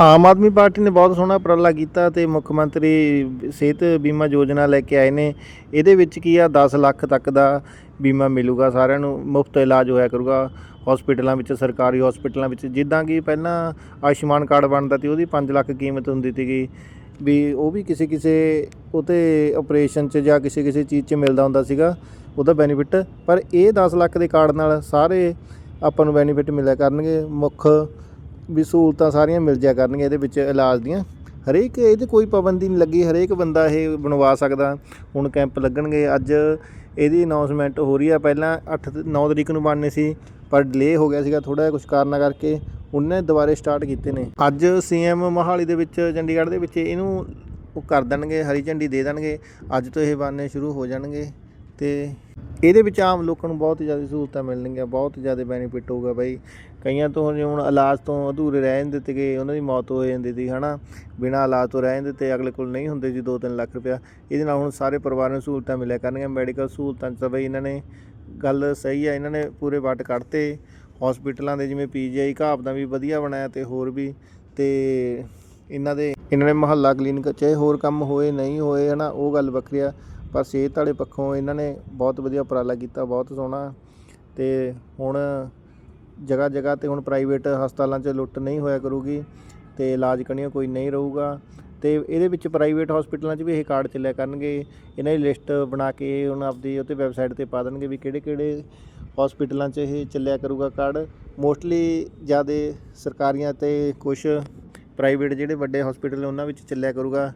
Aam Aadmi party ਨੇ ਬਹੁਤ ਸੋਹਣਾ ਉਪਰਾਲਾ ਕੀਤਾ ਤੇ ਮੁੱਖ ਮੰਤਰੀ ਸਿਹਤ ਬੀਮਾ ਯੋਜਨਾ ਲੈ ਕੇ ਆਏ ਨੇ। ਇਹਦੇ ਵਿੱਚ ਕੀ ਆ 10 ਲੱਖ ਤੱਕ ਦਾ ਬੀਮਾ ਮਿਲੂਗਾ ਸਾਰਿਆਂ ਨੂੰ, ਮੁਫਤ ਇਲਾਜ ਹੋਇਆ ਕਰੂਗਾ। ਹਸਪੀਟਲਾਂ ਵਿੱਚ, ਸਰਕਾਰੀ ਹਸਪੀਟਲਾਂ ਵਿੱਚ, ਜਿੱਦਾਂ ਕਿ ਪਹਿਲਾਂ ਆਯੁਸ਼ਮਾਨ ਕਾਰਡ ਬਣਦਾ ਤੇ ਉਹਦੀ 5 ਲੱਖ ਕੀਮਤ ਹੁੰਦੀ ਸੀਗੀ। ਵੀ ਉਹ ਵੀ ਕਿਸੇ ਕਿਸੇ ਉਤੇ ਆਪਰੇਸ਼ਨ 'ਚ ਜਾਂ ਕਿਸੇ ਕਿਸੇ ਚੀਜ਼ 'ਚ ਮਿਲਦਾ ਹੁੰਦਾ ਸੀਗਾ, ਉਹਦਾ ਬੈਨੀਫਿਟ ਪਰ ਇਹ 10 ਲੱਖ ਦੇ ਕਾਰਡ ਨਾਲ ਸਾਰੇ ਆਪਾਂ ਨੂੰ ਬੈਨੀਫਿਟ ਮਿਲਿਆ ਕਰਨਗੇ। ਮੁੱਖ ਵੀ ਸਹੂਲਤਾਂ ਸਾਰੀਆਂ ਮਿਲ ਜਾ ਕਰਨਗੀਆਂ ਇਹਦੇ ਵਿੱਚ ਇਲਾਜ ਦੀਆਂ। ਹਰੇਕ ਇਹਦੇ ਕੋਈ ਪਾਬੰਦੀ ਨਹੀਂ ਲੱਗੀ, ਹਰੇਕ ਬੰਦਾ ਇਹ ਬਣਵਾ ਸਕਦਾ। ਹੁਣ ਕੈਂਪ ਲੱਗਣਗੇ, ਅੱਜ ਇਹਦੀ ਅਨਾਉਂਸਮੈਂਟ ਹੋ ਰਹੀ ਆ। ਪਹਿਲਾਂ 8 9 ਤਰੀਕ ਨੂੰ ਬਣਨੇ ਸੀ, ਪਰ ਡਿਲੇ ਹੋ ਗਿਆ ਸੀਗਾ ਥੋੜਾ ਜਿਹਾ ਕੁਝ ਕਾਰਨਾਂ ਕਰਕੇ। ਉਹਨੇ ਦੁਬਾਰੇ ਸਟਾਰਟ ਕੀਤੇ ਨੇ। ਅੱਜ ਸੀਐਮ ਮੋਹਾਲੀ ਦੇ ਵਿੱਚ, ਚੰਡੀਗੜ੍ਹ ਦੇ ਵਿੱਚ ਇਹਨੂੰ ਉਹ ਕਰ ਦੇਣਗੇ, ਹਰੀ ਝੰਡੀ ਦੇ ਦੇਣਗੇ। ਅੱਜ ਤੋਂ ਇਹ ਬਣਨੇ ਸ਼ੁਰੂ ਹੋ ਜਾਣਗੇ ਤੇ ਇਹਦੇ ਵਿੱਚ ਆਮ ਲੋਕਾਂ ਨੂੰ ਬਹੁਤ ਜ਼ਿਆਦਾ ਸਹੂਲਤਾਂ ਮਿਲਣਗੀਆਂ, ਬਹੁਤ ਜ਼ਿਆਦਾ ਬੈਨੀਫਿਟ ਹੋਊਗਾ ਬਾਈ। ਕਈਆਂ ਤੋਂ ਜਿਵੇਂ ਹੁਣ ਇਲਾਜ ਤੋਂ ਅਧੂਰੇ ਰਹਿ ਜਾਂਦੇ ਤੇਗੇ ਉਹਨਾਂ ਦੀ ਮੌਤ ਹੋ ਜਾਂਦੀ ਸੀ, ਹਨਾ? ਬਿਨਾਂ ਇਲਾਜ ਤੋਂ ਰਹਿ ਜਾਂਦੇ ਤੇ ਅਗਲੇ ਕੋਲ ਨਹੀਂ ਹੁੰਦੇ ਸੀ 2-3 ਲੱਖ ਰੁਪਇਆ। ਇਹਦੇ ਨਾਲ ਹੁਣ ਸਾਰੇ ਪਰਿਵਾਰ ਨੂੰ ਸਹੂਲਤਾਂ ਮਿਲਿਆ ਕਰਨਗੀਆਂ ਮੈਡੀਕਲ ਸਹੂਲਤਾਂ 'ਚ ਤਾਂ ਬਈ ਇਹਨਾਂ ਨੇ ਗੱਲ ਸਹੀ ਆ, ਇਹਨਾਂ ਨੇ ਪੂਰੇ ਵੱਟ ਕੱਢਤੇ। ਹਸਪੀਟਲਾਂ ਦੇ ਜਿਵੇਂ ਪੀਜੀਆਈ ਘਾਪ ਦਾ ਵੀ ਵਧੀਆ ਬਣਾਇਆ ਤੇ ਹੋਰ ਵੀ ਤੇ ਇਹਨਾਂ ਦੇ, ਇਹਨਾਂ ਨੇ ਮਹੱਲਾ ਕਲੀਨਿਕ ਚਾਹੇ ਹੋਰ ਕੰਮ ਹੋਏ, ਨਹੀਂ ਹੋਏ, ਹਨਾ? ਉਹ ਗੱਲ ਵੱਖਰੀ ਆ। ਪਰ ਸਿਹਤ ਵਾਲੇ ਪੱਖੋਂ ਇਹਨਾਂ ਨੇ ਬਹੁਤ ਵਧੀਆ ਉਪਰਾਲਾ ਕੀਤਾ, ਬਹੁਤ ਸੋਹਣਾ। ਤੇ ਹੁਣ ਜਗ੍ਹਾ ਜਗ੍ਹਾ ਤੇ ਹੁਣ ਪ੍ਰਾਈਵੇਟ ਹਸਪਤਾਲਾਂ 'ਚ ਲੁੱਟ ਨਹੀਂ ਹੋਇਆ ਕਰੂਗੀ ਤੇ ਇਲਾਜ ਕਣੀਆਂ ਕੋਈ ਨਹੀਂ ਰਹੂਗਾ। ਤੇ ਇਹਦੇ ਵਿੱਚ ਪ੍ਰਾਈਵੇਟ ਹਸਪੀਟਲਾਂ 'ਚ ਵੀ ਇਹ ਕਾਰਡ ਚੱਲਿਆ ਕਰਨਗੇ। ਇਹਨਾਂ ਦੀ ਲਿਸਟ ਬਣਾ ਕੇ ਹੁਣ ਆਪਦੀ ਉੱਤੇ ਵੈਬਸਾਈਟ ਤੇ ਪਾ ਦੇਣਗੇ ਵੀ ਕਿਹੜੇ ਕਿਹੜੇ ਹਸਪੀਟਲਾਂ 'ਚ ਇਹ ਚੱਲਿਆ ਕਰੂਗਾ ਕਾਰਡ। ਮੋਸਟਲੀ ਜ਼ਿਆਦਾ ਸਰਕਾਰੀਆਂ ਤੇ ਕੁਝ ਪ੍ਰਾਈਵੇਟ ਜਿਹੜੇ ਵੱਡੇ ਹਸਪੀਟਲ ਨੇ ਉਹਨਾਂ ਵਿੱਚ ਚੱਲਿਆ ਕਰੂਗਾ।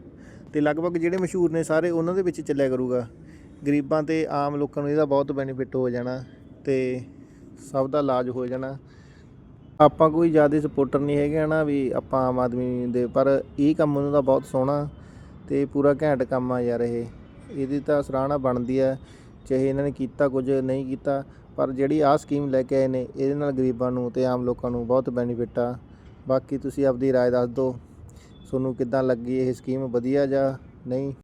ਤੇ ਲਗਭਗ ਜਿਹੜੇ ਮਸ਼ਹੂਰ ਨੇ ਸਾਰੇ ਉਹਨਾਂ ਦੇ ਵਿੱਚ ਚੱਲਿਆ ਕਰੂਗਾ ਗਰੀਬਾਂ ਤੇ ਆਮ ਲੋਕਾਂ ਨੂੰ ਇਹਦਾ ਬਹੁਤ ਬੈਨੀਫਿਟ ਹੋ ਜਾਣਾ ਤੇ ਸਭ ਦਾ ਇਲਾਜ ਹੋ ਜਾਣਾ ਆਪਾਂ ਕੋਈ ਜ਼ਿਆਦਾ ਸਪੋਰਟਰ ਨਹੀਂ ਹੈਗੇ ਨਾ ਵੀ ਆਪਾਂ ਆਮ ਆਦਮੀ ਦੇ ਪਰ ਇਹ ਕੰਮ ਉਹਨਾਂ ਦਾ ਬਹੁਤ ਸੋਹਣਾ ਤੇ ਪੂਰਾ ਘੈਂਟ ਕੰਮ ਆ ਯਾਰ ਇਹ ਇਹਦੀ ਤਾਂ ਸਰਾਹਨਾ ਬਣਦੀ ਹੈ ਚਾਹੇ ਇਹਨਾਂ ਨੇ ਕੀਤਾ ਕੁਝ ਨਹੀਂ ਕੀਤਾ ਪਰ ਜਿਹੜੀ ਆਹ ਸਕੀਮ ਲੈ ਕੇ ਆਏ ਨੇ ਇਹਦੇ ਨਾਲ ਗਰੀਬਾਂ ਨੂੰ ਤੇ ਆਮ ਲੋਕਾਂ ਨੂੰ ਬਹੁਤ ਬੈਨੀਫਿਟ ਆ ਬਾਕੀ ਤੁਸੀਂ ਆਪਦੀ رائے ਦੱਸ ਦਿਓ ਤੁਹਾਨੂੰ ਕਿੱਦਾਂ ਲੱਗੀ? ਇਹ ਸਕੀਮ ਵਧੀਆ ਜਾਂ ਨਹੀਂ?